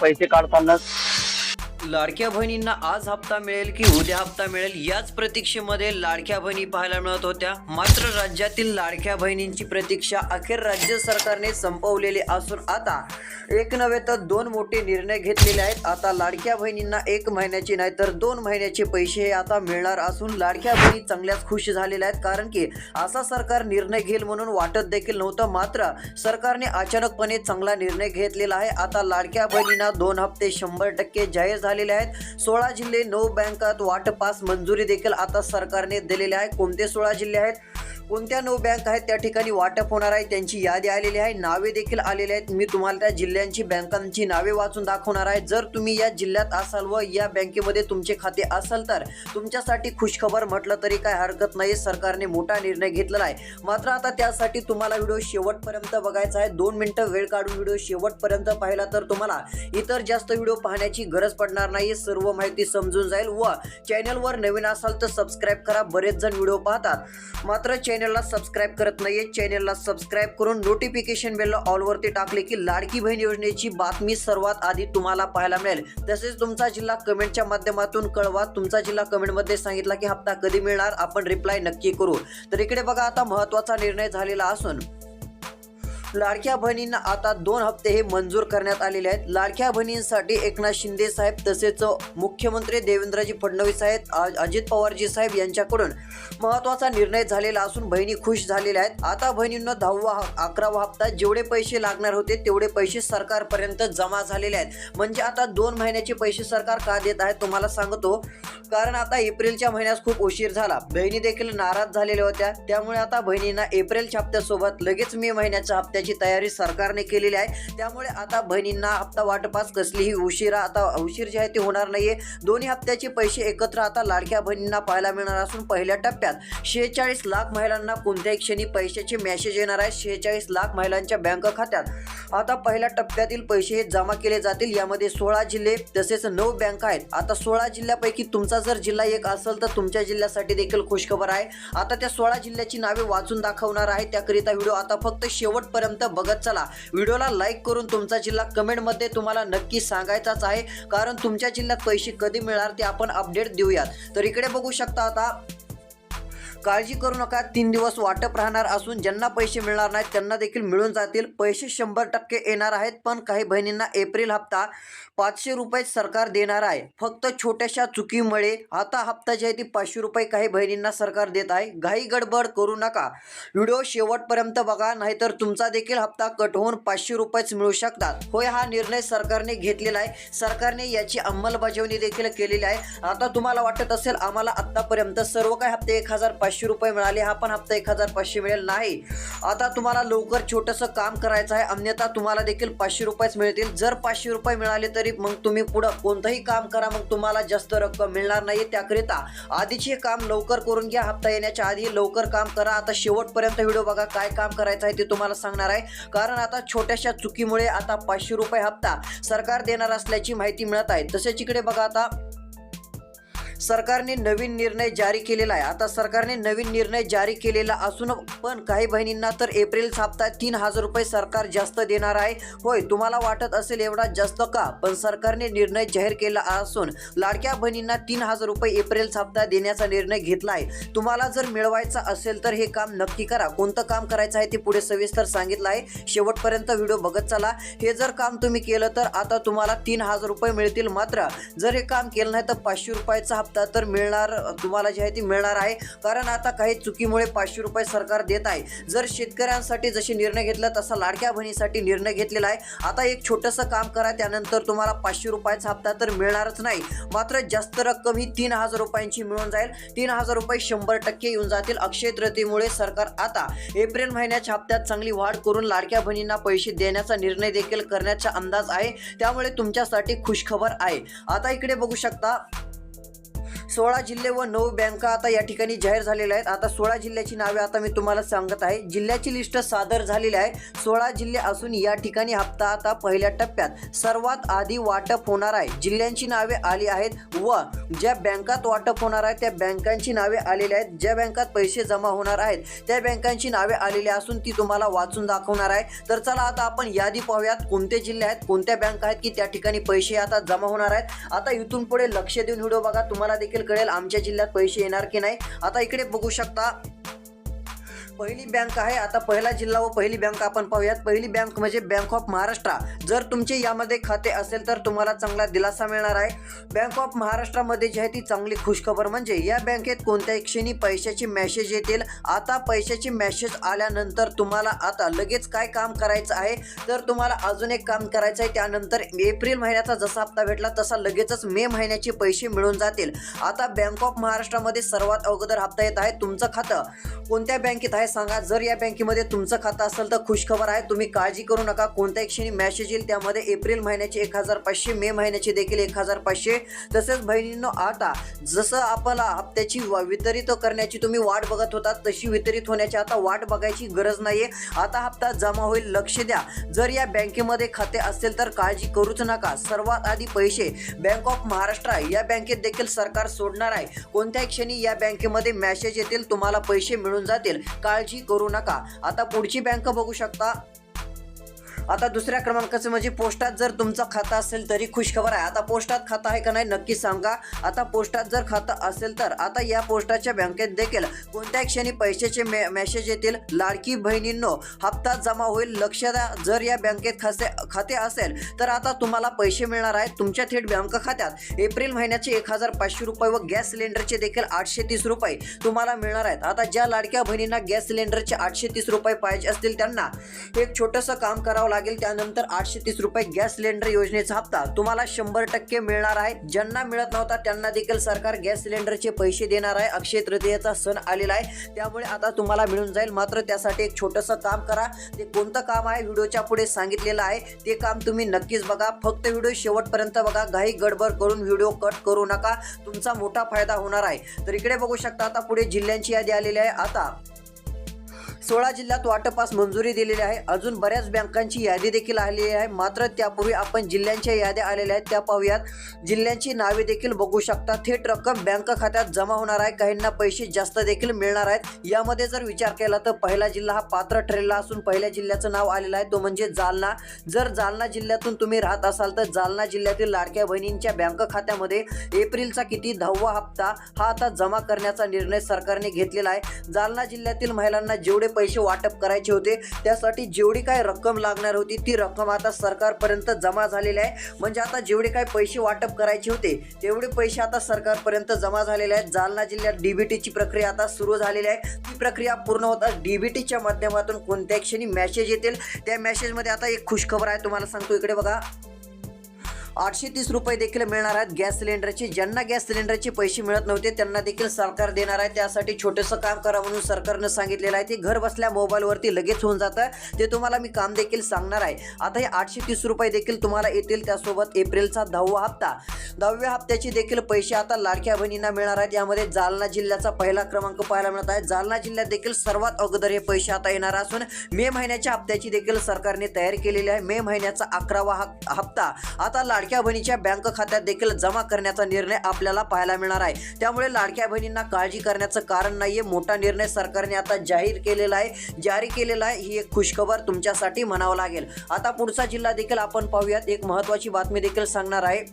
पैसे काढताना लाडक्या बहिणींना आज हप्ता मिळेल की उद्या हप्ता मिळेल याच प्रतीक्षेमध्ये लाडक्या बहिणी पाहायला मिळत होत्या. मात्र राज्यातील लाडक्या बहिणींची प्रतीक्षा अखेर राज्य सरकारने संपवलेली असून आता एक नव्हे तर दोन मोठे निर्णय घेतलेले आहेत. आता लाडक्या बहिणींना एक महिन्याचे नाही तर दोन महिन्याचे पैसे हे आता मिळणार असून लाडक्या बहिणी चांगल्याच खुश झालेल्या आहेत. कारण की असा सरकार निर्णय घेईल म्हणून वाटत देखील नव्हतं. मात्र सरकारने अचानकपणे चांगला निर्णय घेतलेला आहे. आता लाडक्या बहिणींना दोन हप्ते शंभर टक्के जाहीर झाले झालेले आहेत. सोळा जिल्हे नऊ बँकात वाटपास मंजुरी देखील आता सरकारने दिलेली आहे. कोणते सोळा जिल्हे आहेत? कोणत्या नऊ बँक आहेत त्या ठिकाणी वाटप होणार आहे? त्यांची यादी आलेली आहे. नावे देखील आलेली आहेत. मी तुम्हाला त्या जिल्ह्यांची बँकांची नावे वाचून दाखवणार आहे. जर तुम्ही या जिल्ह्यात असाल व या बँकेमध्ये तुमचे खाते असाल तर तुमच्यासाठी खुशखबर म्हटलं तरी काय हरकत नाही. सरकारने मोठा निर्णय घेतलेला आहे. मात्र आता त्यासाठी तुम्हाला व्हिडिओ शेवटपर्यंत बघायचा आहे. दोन मिनटं वेळ काढून व्हिडिओ शेवटपर्यंत पाहिला तर तुम्हाला इतर जास्त व्हिडिओ पाहण्याची गरज पडणार नाही. सर्व माहिती समजून जाईल व चॅनलवर नवीन असाल तर सबस्क्राईब करा. बरेच जण व्हिडिओ पाहतात. मात्र चॅनलला सबस्क्राईब करत नाहीये चॅनलला सबस्क्राईब करून नोटिफिकेशन बेलला ऑलवरती टाकले की लाडकी बहीण योजनेची बातमी सर्वात आधी तुम्हाला पाहायला मिळेल. तसेच तुमचा जिल्हा कमेंटच्या माध्यमातून कळवा. तुमचा जिल्हा कमेंटमध्ये सांगितला की हप्ता कधी मिळणार? आपण रिप्लाय नक्की करू. तर इकडे बघा आता महत्त्वाचा निर्णय झालेला असून लाडक्या बहिणींना आता दोन हप्ते हे मंजूर करण्यात आलेले आहेत. लाडक्या बहिणींसाठी एकनाथ शिंदे साहेब तसेच मुख्यमंत्री देवेंद्रजी फडणवीस आहेत. अजित पवारजी साहेब यांच्याकडून महत्त्वाचा निर्णय झालेला असून बहिणी खुश झालेल्या आहेत. आता बहिणींना दहावा अकरावा हप्ता जेवढे पैसे लागणार होते तेवढे पैसे सरकारपर्यंत जमा झालेले आहेत. म्हणजे आता दोन महिन्याचे पैसे सरकार का देत आहे तुम्हाला सांगतो. कारण आता एप्रिलच्या महिन्यात खूप उशीर झाला. बहिणी देखील नाराज झालेल्या होत्या. त्यामुळे आता बहिणींना एप्रिलच्या हप्त्यासोबत लगेच मे महिन्याच्या हप्त्या हप्त्याची तयारी सरकारने केलेली आहे. त्यामुळे आता बहिणींना हप्ता वाटपास कसलीही उशिरा आता उशीर जे आहे ते होणार नाहीये. दोन्ही हप्त्याचे पैसे एकत्र आता लाडक्या बहिणींना पाहायला मिळणार असून पहिल्या टप्प्यात शेहेचाळीस लाख महिलांना कोणत्याही क्षणी पैशाचे मेसेज येणार आहे शेहेचाळीस लाख महिलांच्या बँक खात्यात आता पहिल्या टप्प्यातील पैसे हे जमा केले जातील. यामध्ये सोळा जिल्हे तसेच नऊ बँक आहेत. आता सोळा जिल्ह्यापैकी तुमचा जर जिल्हा एक असेल तर तुमच्या जिल्ह्यासाठी देखील खुशखबर आहे. आता त्या सोळा जिल्ह्याची नावे वाचून दाखवणार आहे. त्याकरिता व्हिडिओ आता फक्त शेवटपर्यंत बघत चला. व्हिडिओला लाईक करून तुमचा जिल्हा कमेंटमध्ये तुम्हाला नक्की सांगायचाच आहे. कारण तुमच्या जिल्ह्यात पैसे कधी मिळणार ते आपण अपडेट देऊयात. तर इकडे बघू शकता आता काळजी करू नका. तीन दिवस वाटप राहणार असून ज्यांना पैसे मिळणार नाहीत त्यांना देखील मिळून जातील. पैसे शंभर टक्के येणार आहेत पण काही बहिणींना एप्रिल हप्ता पाचशे रुपये सरकार देणार आहे. फक्त छोट्याशा चुकीमुळे आता हप्ता जे आहे ती पाचशे रुपये काही बहिणींना सरकार देत आहे. घाई गडबड करू नका. व्हिडिओ शेवटपर्यंत बघा नाहीतर तुमचा देखील हप्ता कट होऊन पाचशे रुपयेच मिळू शकतात. होय हा निर्णय सरकारने घेतलेला आहे. सरकारने याची अंमलबजावणी देखील केलेली आहे. आता तुम्हाला वाटत असेल आम्हाला आतापर्यंत सर्व काही हप्ते एक हजार पाचशे पाचशे रुपये मिळाले हा पण हप्ता एक हजार पाचशे मिळेल नाही. आता तुम्हाला लवकर छोटंसं काम करायचं आहे अन्यथा तुम्हाला देखील पाचशे रुपयेच मिळतील. जर पाचशे रुपये मिळाले तरी मग तुम्ही पुढं कोणतंही काम करा मग तुम्हाला जास्त रक्कम मिळणार नाही. त्याकरिता आधीचे काम लवकर करून घ्या. हप्ता येण्याच्या आधी लवकर काम करा. आता शेवटपर्यंत व्हिडिओ बघा काय काम करायचं आहे ते तुम्हाला सांगणार आहे. कारण आता छोट्याशा चुकीमुळे आता पाचशे रुपये हप्ता सरकार देणार असल्याची माहिती मिळत आहे. तसेच इकडे बघा आता सरकारने नवीन निर्णय जारी केलेला आहे. आता सरकारने नवीन निर्णय जारी केलेला असून पण काही बहिणींना तर एप्रिल हप्ता तीन हजार रुपये सरकार जास्त देणार आहे. होय तुम्हाला वाटत असेल एवढा जास्त का? पण सरकारने निर्णय जाहीर केला असून लाडक्या बहिणींना तीन हजार रुपये एप्रिल हप्ता देण्याचा निर्णय घेतला आहे. तुम्हाला जर मिळवायचा असेल तर हे काम नक्की करा. कोणतं काम करायचं आहे ते पुढे सविस्तर सांगितलं आहे. शेवटपर्यंत व्हिडिओ बघत चला. हे जर काम तुम्ही केलं तर आता तुम्हाला तीन हजार रुपये मिळतील मात्र. जर हे काम केलं नाही तर पाचशे रुपयाचा हप्ता तर मिळणार तुम्हाला जे आहे ती मिळणार आहे. कारण आता काही चुकीमुळे पाचशे रुपये सरकार देत आहे. जर शेतकऱ्यांसाठी जसे निर्णय घेतला तसा लाडक्या बहिणीसाठी निर्णय घेतलेला आहे. आता एक छोटंसं काम करा त्यानंतर तुम्हाला पाचशे रुपयाचा हप्ता तर मिळणारच नाही. मात्र जास्त रक्कम ही तीन हजार रुपयांची मिळून जाईल. तीन हजार रुपये शंभर टक्के येऊन जातील अक्षय तृतीमुळे सरकार आता एप्रिल महिन्याच्या हप्त्यात चांगली वाढ करून लाडक्या बहिणींना पैसे देण्याचा निर्णय देखील करण्याचा अंदाज आहे. त्यामुळे तुमच्यासाठी खुशखबर आहे. आता इकडे बघू शकता सोळा जिल्हे व नऊ बँका आता या ठिकाणी जाहीर झालेल्या आहेत. आता सोळा जिल्ह्याची नावे आता मी तुम्हाला सांगत आहे. जिल्ह्याची लिस्ट सादर झालेली आहे. सोळा जिल्हे असून या ठिकाणी हप्ता आता पहिल्या टप्प्यात सर्वात आधी वाटप होणार आहे. जिल्ह्यांची नावे आली आहेत व ज्या बँकात वाटप होणार आहे त्या बँकांची नावे आलेली आहेत. ज्या बँकात पैसे जमा होणार आहेत त्या बँकांची नावे आलेली असून ती तुम्हाला वाचून दाखवणार आहे. तर चला आता आपण यादी पाहूयात. कोणते जिल्हे आहेत कोणत्या बँक आहेत की त्या ठिकाणी पैसे आता जमा होणार आहेत? आता इथून पुढे लक्ष देऊन व्हिडिओ बघा. तुम्हाला देखील कळेल आमच्या जिल्ह्यात पैसे येणार की नाही. आता इकडे बघू शकता पहिली बँक आहे. आता पहिला जिल्हा व पहिली बँक आपण पाहूयात. पहिली बँक म्हणजे बँक ऑफ महाराष्ट्र. जर तुमचे यामध्ये खाते असेल तर तुम्हाला चांगला दिलासा मिळणार आहे. बँक ऑफ महाराष्ट्रामध्ये जी आहे ती चांगली खुशखबर म्हणजे या बँकेत कोणत्याही क्षणी पैशाची मेसेज येतील. आता पैशाची मेसेज आल्यानंतर तुम्हाला आता लगेच काय काम करायचं आहे? तर तुम्हाला अजून एक काम करायचं आहे त्यानंतर एप्रिल महिन्याचा जसा हप्ता भेटला तसा लगेचच मे महिन्याचे पैसे मिळून जातील. आता बँक ऑफ महाराष्ट्रामध्ये सर्वात अगोदर हप्ता येत आहे तुमचं खातं. कोणत्या बँकेत आहे? सांगा जर या बँकेमध्ये तुमचं खातं असेल तर खुशखबर आहे. तुम्ही काळजी करू नका. कोणत्याही क्षणी मॅसेज येईल. त्यामध्ये एप्रिल महिन्याचे एक हजार पाचशे मे महिन्याचे देखील एक हजार पाचशे. तसेच बहिणींनो आता जसं आपला हप्त्याची व- वितरित करण्याची तुम्ही वाट बघत होता तशी वितरित होण्याची आता वाट बघायची गरज नाहीये. आता हप्ता जमा होईल. लक्ष द्या. जर या बँकेमध्ये खाते असेल तर काळजी करूच नका. सर्वात आधी पैसे बँक ऑफ महाराष्ट्र या बँकेत देखील सरकार सोडणार आहे. कोणत्याही क्षणी या बँकेमध्ये मॅसेज येतील तुम्हाला पैसे मिळून जातील. का काळजी करू नका. आता पुढची बँक बघू शकता. आता दुसऱ्या क्रमांकाचं म्हणजे पोस्टात जर तुमचं खातं असेल तरी खुशखबर आहे. आता पोस्टात खातं आहे का नाही नक्की सांगा. आता पोस्टात जर खातं असेल तर आता या पोस्टाच्या बँकेत देखील कोणत्या क्षणी पैशाचे मे मेसेज येतील. लाडकी बहिणींनो हप्ता जमा होईल. लक्ष द्या. जर या बँकेत खाते खाते असेल तर आता तुम्हाला पैसे मिळणार आहेत तुमच्या थेट बँक खात्यात. एप्रिल महिन्याचे एक हजार पाचशे रुपये व गॅस सिलेंडरचे देखील आठशे तीस रुपये तुम्हाला मिळणार आहेत. आता ज्या लाडक्या बहिणींना गॅस सिलेंडरचे आठशे तीस रुपये पाहिजे असतील त्यांना एक छोटंसं काम करावं लागेल त्यानंतर आठशे तीस रुपये गॅस सिलेंडर योजनेचा हप्ता. तुम्हाला शंभर टक्के मिळणार आहे. ज्यांना मिळत नव्हता त्यांना देखील सरकार गॅस सिलेंडरचे पैसे देणार आहे. अक्षय तृतीयेचा सण आलेला आहे. त्यामुळे आता तुम्हाला मिळून जाईल. मात्र त्यासाठी एक छोटंसं काम करा. ते कोणतं काम आहे? व्हिडिओच्या पुढे सांगितलेलं आहे. ते काम तुम्ही नक्कीच बघा. फक्त व्हिडिओ शेवटपर्यंत बघा. घाई गडबड करून व्हिडिओ कट करू नका. तुमचा मोठा फायदा होणार आहे. तर इकडे बघू शकता आता पुढे जिल्ह्यांची यादी आलेली आहे. आता सोळा जिल्ह्यात वाटपास मंजुरी दिलेली आहे. अजून बऱ्याच बँकांची यादी देखील आलेली आहे. मात्र त्यापूर्वी आपण जिल्ह्यांच्या याद्या आलेल्या आहेत. त्या पाहूयात. जिल्ह्यांची नावे देखील बघू शकता. थेट रक्कम बँक खात्यात जमा होणार आहे. काहींना पैसे जास्त देखील मिळणार आहेत. यामध्ये जर विचार केला तर पहिला जिल्हा हा पात्र ठरलेला असून पहिल्या जिल्ह्याचं नाव आलेलं आहे. तो म्हणजे जालना. जर जालना जिल्ह्यातून तुम्ही राहत असाल तर जालना जिल्ह्यातील लाडक्या बहिणींच्या बँक खात्यामध्ये एप्रिलचा किती दहावा हप्ता हा आता जमा करण्याचा निर्णय सरकारने घेतलेला आहे. जालना जिल्ह्यातील महिलांना जेवढे पैसे वाटप करायचे होते. त्यासाठी जेवढी काय रक्कम लागणार होती ती रक्कम आता सरकारपर्यंत जमा झालेली आहे. म्हणजे आता जेवढे काय पैसे वाटप करायचे होते तेवढे पैसे आता सरकारपर्यंत जमा झालेले आहेत. जालना जिल्ह्यात डीबीटीची प्रक्रिया आता सुरू झालेली आहे. ती प्रक्रिया पूर्ण होताच डीबीटीच्या माध्यमातून कोणत्या क्षणी मेसेज येतील. त्या मेसेजमध्ये आता एक खुशखबर आहे तुम्हाला सांगतो इकडे बघा. आठशे तीस रुपये देखील मिळणार आहेत. गॅस सिलेंडरचे ज्यांना गॅस सिलेंडरचे पैसे मिळत नव्हते त्यांना देखील सरकार देणार आहे. त्यासाठी छोटंसं काम करा म्हणून सरकारनं सांगितलेलं आहे. ते घर बसल्या मोबाईलवरती लगेच होऊन जातं. ते तुम्हाला मी काम देखील सांगणार आहे. आता हे आठशे तीस रुपये देखील तुम्हाला येतील त्यासोबत एप्रिलचा दहावा हप्ता. दहाव्या हप्त्याचे देखील पैसे आता लाडक्या बहिणींना मिळणार आहेत. यामध्ये जालना जिल्ह्याचा पहिला क्रमांक पाहायला मिळत आहे. जालना जिल्ह्यात देखील सर्वात अगोदर हे पैसे आता येणार असून मे महिन्याच्या हप्त्याची देखील सरकारने तयारी केलेली आहे. मे महिन्याचा अकरावा हप्ता. आता लाडक्या बहिणीच्या बँक खात्यात देखील जमा करण्याचा निर्णय आपल्याला पाहायला मिळणार आहे. त्यामुळे लाडक्या बहिणींना काळजी करण्याचं कारण नाहीये. मोठा निर्णय सरकारने आता जाहीर केलेला आहे. जारी केलेला आहे. ही एक खुशखबर तुमच्यासाठी म्हणावं लागेल. आता पुढचा जिल्हा देखील आपण पाहूयात. एक महत्वाची बातमी देखील सांगणार आहे.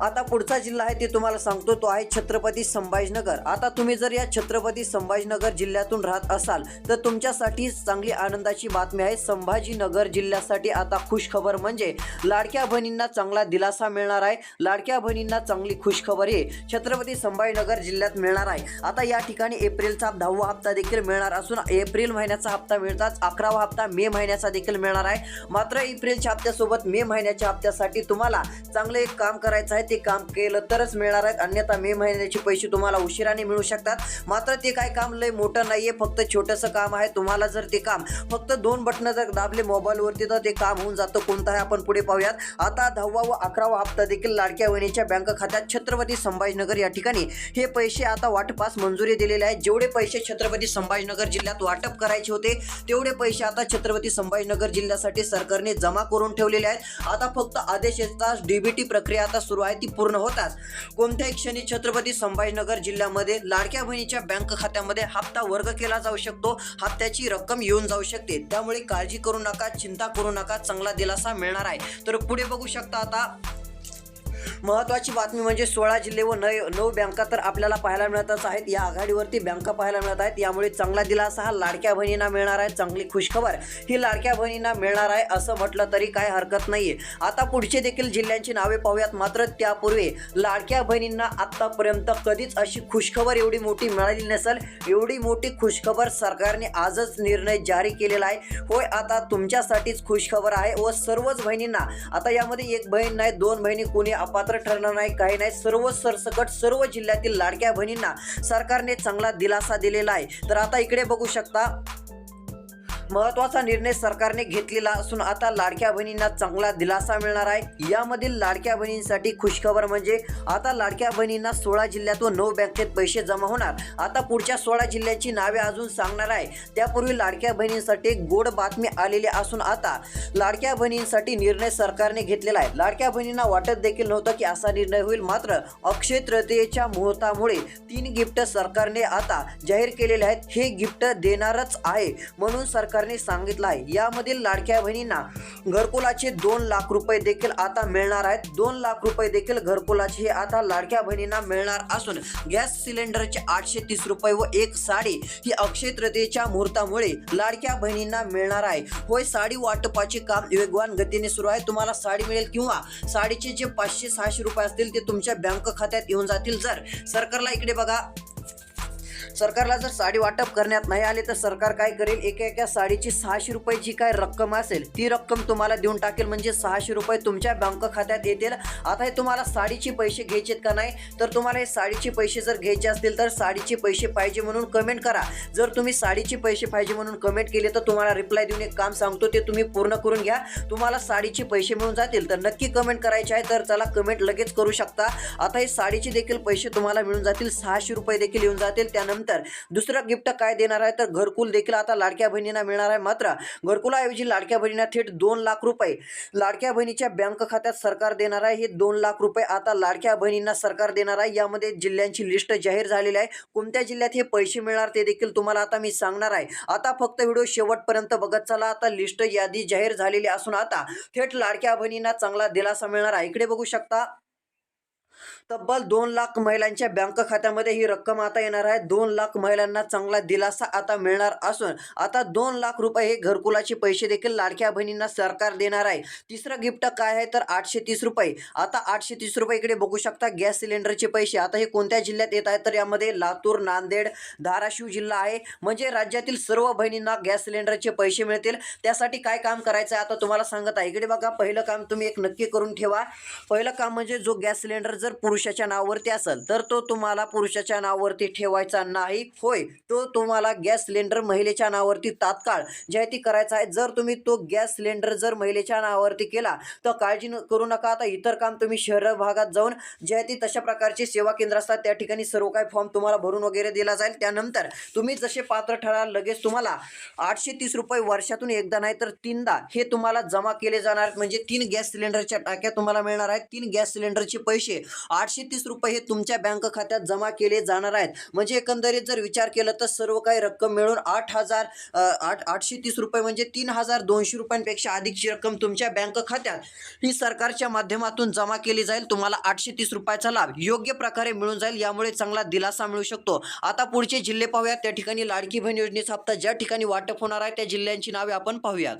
आता पुढचा जिल्हा आहे ते तुम्हाला सांगतो तो आहे छत्रपती संभाजीनगर. आता तुम्ही जर या छत्रपती संभाजीनगर जिल्ह्यातून राहत असाल तर तुमच्यासाठी चांगली आनंदाची बातमी आहे संभाजीनगर जिल्ह्यासाठी आता खुशखबर म्हणजे लाडक्या बहिणींना चांगला दिलासा मिळणार आहे लाडक्या बहिणींना चांगली खुशखबर हे छत्रपती संभाजीनगर जिल्ह्यात मिळणार आहे. आता या ठिकाणी एप्रिलचा दहावा हप्ता देखील मिळणार असून एप्रिल महिन्याचा हप्ता मिळताच अकरावा हप्ता मे महिन्याचा देखील मिळणार आहे. मात्र एप्रिलच्या हप्त्यासोबत मे महिन्याच्या हप्त्यासाठी तुम्हाला चांगलं एक काम करायचं आहे ते काम केलं तरच मिळणार आहेत. अन्यथा मे महिन्याचे पैसे तुम्हाला उशिराने मिळू शकतात. मात्र ते काय काम लय मोठं नाहीये फक्त छोटंसं काम आहे. तुम्हाला जर ते काम फक्त दोन बटणं जर दाबले मोबाईलवरती तर ते काम होऊन जातं. कोणतं आहे आपण पुढे पाहूयात. आता दहावा व अकरावा हप्ता देखील लाडक्या वहिनीच्या बँक खात्यात. छत्रपती संभाजीनगर या ठिकाणी हे पैसे आता वाटपास मंजुरी दिलेले आहेत. जेवढे पैसे छत्रपती संभाजीनगर जिल्ह्यात वाटप करायचे होते तेवढे पैसे आता छत्रपती संभाजीनगर जिल्ह्यासाठी सरकारने जमा करून ठेवलेले आहेत. आता फक्त आदेश येताच डीबीटी प्रक्रिया आता सुरू आहे. ती पूर्ण होताच कोणत्याही क्षणी छत्रपती संभाजीनगर जिल्ह्यामध्ये लाडक्या बहिणीच्या बँक खात्यामध्ये हप्ता वर्ग केला जाऊ शकतो. हप्त्याची रक्कम येऊन जाऊ शकते. त्यामुळे काळजी करू नका चिंता करू नका. चांगला दिलासा मिळणार आहे. तर पुढे बघू शकता आता महत्वाची बातमी म्हणजे सोळा जिल्हे व नऊ नऊ बँका तर आपल्याला पाहायला मिळतच आहेत. या आघाडीवरती बँका पाहायला मिळत आहेत. यामुळे चांगला दिलासा हा लाडक्या बहिणींना मिळणार आहे. चांगली खुशखबर ही लाडक्या बहिणींना मिळणार आहे असं म्हटलं तरी काय हरकत नाहीये. आता पुढचे देखील जिल्ह्यांची नावे पाहूयात. मात्र त्यापूर्वी लाडक्या बहिणींना आतापर्यंत कधीच अशी खुशखबर एवढी मोठी मिळाली नसेल. एवढी मोठी खुशखबर सरकारने आजच निर्णय जारी केलेला आहे. होय आता तुमच्यासाठीच खुशखबर आहे व सर्वच बहिणींना. आता यामध्ये एक बहीण नाही दोन बहिणी कोणी पात्र ठरणार नाही काही नाही. सर्व सरसकट सर्व जिल्ह्यातील लाडक्या बहिणींना सरकारने चांगला दिलासा दिलेला आहे. तर आता इकडे बघू शकता महत्त्वाचा निर्णय सरकारने घेतलेला असून आता लाडक्या बहिणींना चांगला दिलासा मिळणार आहे. यामधील लाडक्या बहिणींसाठी खुशखबर म्हणजे आता लाडक्या बहिणींना सोळा जिल्ह्यात व नऊ बँकेत पैसे जमा होणार. आता पुढच्या सोळा जिल्ह्यांची नावे अजून सांगणार आहे. त्यापूर्वी लाडक्या बहिणींसाठी गोड बातमी आलेली असून आता लाडक्या बहिणींसाठी निर्णय सरकारने घेतलेला आहे. लाडक्या बहिणींना वाटत देखील नव्हतं की असा निर्णय होईल. मात्र अक्षय तृतीयेच्या मुहूर्तामुळे तीन गिफ्ट सरकारने आता जाहीर केलेले आहेत. हे गिफ्ट देणारच आहे. म्हणून सरकार सरकारने सांगितलं आहे. यामधील लाडक्या बहिणींना घरकुलाचे दोन लाख रुपये देखील आता मिळणार आहेत. दोन लाख रुपये देखील घरकुलाचे हे आता लाडक्या बहिणींना मिळणार असून गॅस सिलेंडरचे आठशे तीस रुपये व एक साडी ही अक्षय तृतीयेच्या मुहूर्तामुळे लाडक्या बहिणींना मिळणार आहे. होय साडी वाटपाचे काम वेगवान गतीने सुरू आहे. तुम्हाला साडी मिळेल किंवा साडीचे जे पाचशे सहाशे रुपये असतील ते तुमच्या बँक खात्यात येऊन जातील. जर सरकारला इकडे बघा सरकारला जर साडी वाटप करण्यात नाही आले तर सरकार काय करेल? एका एका साडीची सहाशे रुपये जी काय रक्कम असेल ती रक्कम तुम्हाला देऊन टाकेल. म्हणजे सहाशे रुपये तुमच्या बँक खात्यात येतील. आता हे तुम्हाला साडीचे पैसे घ्यायचेत का नाही? तर तुम्हाला हे साडीचे पैसे जर घ्यायचे असतील तर साडीचे पैसे पाहिजे म्हणून कमेंट करा. जर तुम्ही साडीचे पैसे पाहिजे म्हणून कमेंट केले तर तुम्हाला रिप्लाय देऊन एक काम सांगतो ते तुम्ही पूर्ण करून घ्या. तुम्हाला साडीचे पैसे मिळून जातील. तर नक्की कमेंट करायचे आहे तर चला कमेंट लगेच करू शकता. आता हे साडीचे देखील पैसे तुम्हाला मिळून जातील. सहाशे रुपये देखील येऊन जातील. त्यानंतर दुसरं गिफ्ट काय देणार आहे? तर घरकुल देखील आता लाडक्या बहिणींना मिळणार आहे मात्र घरकुलाऐवजी लाडक्या बहिणींना थेट दोन लाख रुपये लाडक्या बहिणीच्या बँक खात्यात सरकार देणार आहे. हे दोन लाख रुपये आता लाडक्या बहिणींना सरकार देणार आहे. यामध्ये जिल्ह्यांची लिस्ट जाहीर झालेली आहे. कोणत्या जिल्ह्यात हे पैसे मिळणार ते देखील तुम्हाला आता मी सांगणार आहे. आता फक्त व्हिडिओ शेवटपर्यंत बघत चला. आता लिस्ट यादी जाहीर झालेली असून आता थेट लाडक्या बहिणींना चांगला दिलासा मिळणार आहे. इकडे बघू शकता. तब्बल दोन लाख महिलांच्या बँक खात्यामध्ये ही रक्कम आता येणार आहे. दोन लाख महिलांना चांगला दिलासा आता मिळणार असून आता दोन लाख रुपये हे घरकुलाचे पैसे देखील लाडक्या बहिणींना सरकार देणार आहे. तिसरं गिफ्ट काय आहे? तर आठशे तीस रुपये. आता आठशे तीस रुपये इकडे बघू शकता गॅस सिलेंडरचे पैसे. आता हे कोणत्या जिल्ह्यात येत आहेत? तर यामध्ये लातूर नांदेड धाराशिव जिल्हा आहे. म्हणजे राज्यातील सर्व बहिणींना गॅस सिलेंडरचे पैसे मिळतील. त्यासाठी काय काम करायचं आहे? आता तुम्हाला सांगत आहे. इकडे बघा पहिलं काम तुम्ही एक नक्की करून ठेवा. पहिलं काम म्हणजे जो गॅस सिलेंडर जर जर पुरुषाच्या नावावरती असेल तर तो तुम्हाला पुरुषाच्या नावावरती ठेवायचा नाही. होय तो तुम्हाला गॅस सिलेंडर महिलेच्या नावावरती तात्काळ जाहिराती करायचा आहे. जर तुम्ही तो गॅस सिलेंडर जर महिलेच्या नावावरती केला तर काळजी न- करू नका. आता इतर काम तुम्ही शहर भागात जाऊन जाहिराती तशा प्रकारचे सेवा केंद्र असतात त्या ठिकाणी सर्व काही फॉर्म तुम्हाला भरून वगैरे दिला जाईल. त्यानंतर तुम्ही जसे पात्र ठराल लगेच तुम्हाला आठशे तीस रुपये वर्षातून एकदा नाही तर तीनदा हे तुम्हाला जमा केले जाणार. म्हणजे तीन गॅस सिलेंडरच्या टाक्या तुम्हाला मिळणार आहेत. तीन गॅस सिलेंडरचे पैसे आठशे तीस रुपये हे तुमच्या बँक खात्यात जमा केले जाणार आहेत. म्हणजे एकंदरीत जर विचार केला तर सर्व काही रक्कम मिळून आठ हजार आठ आठशे तीस रुपये म्हणजे तीन हजार दोनशे रुपयांपेक्षा अधिकची रक्कम तुमच्या बँक खात्यात. ही सरकारच्या माध्यमातून जमा केली जाईल. तुम्हाला आठशे तीस रुपयाचा लाभ योग्य प्रकारे मिळून जाईल. यामुळे चांगला दिलासा मिळू शकतो. आता पुढचे जिल्हे पाहूयात. त्या ठिकाणी लाडकी बहीण योजनेचा हप्ता ज्या ठिकाणी वाटप होणार आहे त्या जिल्ह्यांची नावे आपण पाहूयात.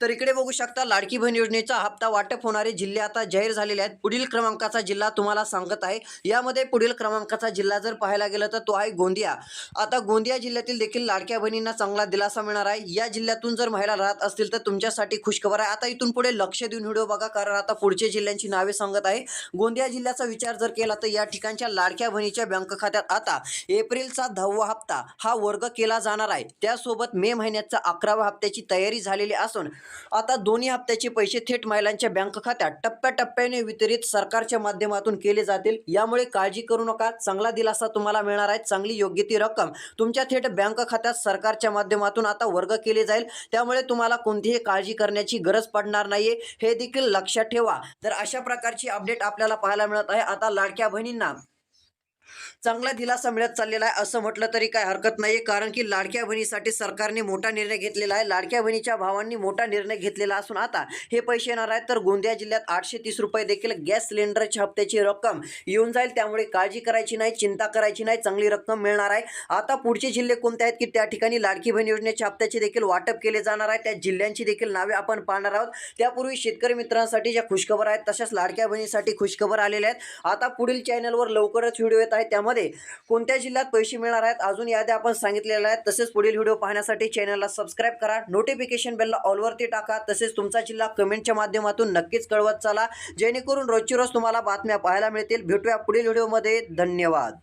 तर इकडे बघू शकता लाडकी बहीण योजनेचा हप्ता वाटप होणारे जिल्हे आता जाहीर झालेले आहेत. पुढील क्रमांकाचा जिल्हा तुम्हाला सांगत आहे. यामध्ये पुढील क्रमांकाचा जिल्हा जर पाहायला गेलं तर तो आहे गोंदिया. आता गोंदिया जिल्ह्यातील देखील लाडक्या बहिणींना चांगला दिलासा मिळणार आहे. या जिल्ह्यातून जर महिला राहत असतील तर तुमच्यासाठी खुशखबर आहे. आता इथून पुढे लक्ष देऊन व्हिडिओ बघा कारण आता पुढच्या जिल्ह्यांची नावे सांगत आहे. गोंदिया जिल्ह्याचा विचार जर केला तर या ठिकाणच्या लाडक्या बहिणीच्या बँक खात्यात आता एप्रिलचा दहावा हप्ता हा वर्ग केला जाणार आहे. त्यासोबत मे महिन्याचा अकराव्या हप्त्याची तयारी झालेली असून आता दोन्ही हप्त्याचे पैसे थेट महिलांच्या बँक खात्यात टप्प्याटप्प्याने वितरित सरकारच्या माध्यमातून केले जातील. यामुळे काळजी करू नका. चांगला दिलासा तुम्हाला मिळणार आहे. चांगली योग्य ती रक्कम तुमच्या थेट बँक खात्यात सरकारच्या माध्यमातून आता वर्ग केले जाईल. त्यामुळे तुम्हाला कोणतीही काळजी करण्याची गरज पडणार नाहीये. हे देखील लक्षात ठेवा. तर अशा प्रकारची अपडेट आपल्याला पाहायला मिळत आहे. आता लाडक्या बहिणींना चांगला दिलासा मिळत चाललेला आहे. असं म्हटलं तरी काय हरकत नाही कारण की लाडक्या बहिणीसाठी सरकारने मोठा निर्णय घेतलेला आहे. लाडक्या बहिणीच्या भावांनी मोठा निर्णय घेतलेला असून आता हे पैसे येणार आहेत. तर गोंदिया जिल्ह्यात आठशे तीस रुपये देखील गॅस सिलेंडरच्या हप्त्याची रक्कम येऊन जाईल. त्यामुळे काळजी करायची नाही चिंता करायची नाही. चांगली रक्कम मिळणार आहे. आता पुढचे जिल्हे कोणते आहेत की त्या ठिकाणी लाडकी बहीण योजनेच्या हप्त्याचे देखील वाटप केले जाणार आहे. त्या जिल्ह्यांची देखील नावे आपण पाहणार आहोत. त्यापूर्वी शेतकरी मित्रांसाठी ज्या खुशखबर आहेत तशाच लाडक्या बहिणीसाठी खुशखबर आलेल्या आहेत. आता पुढील चॅनलवर लवकरच व्हिडिओ येत आहेत त्यामध्ये कोणत्या जिल्ह्यात पैसे मिळणार आहेत? अजून याद्या आपण सांगितलेल्या आहेत. तसेच पुढील व्हिडिओ पाहण्यासाठी चॅनलला सबस्क्राईब करा. नोटिफिकेशन बेलला ऑलवरती टाका. तसेच तुमचा जिल्हा कमेंटच्या माध्यमातून नक्कीच कळवत चला. जेणेकरून रोजची रोज तुम्हाला बातम्या पाहायला मिळतील. भेटूया पुढील व्हिडिओमध्ये. धन्यवाद.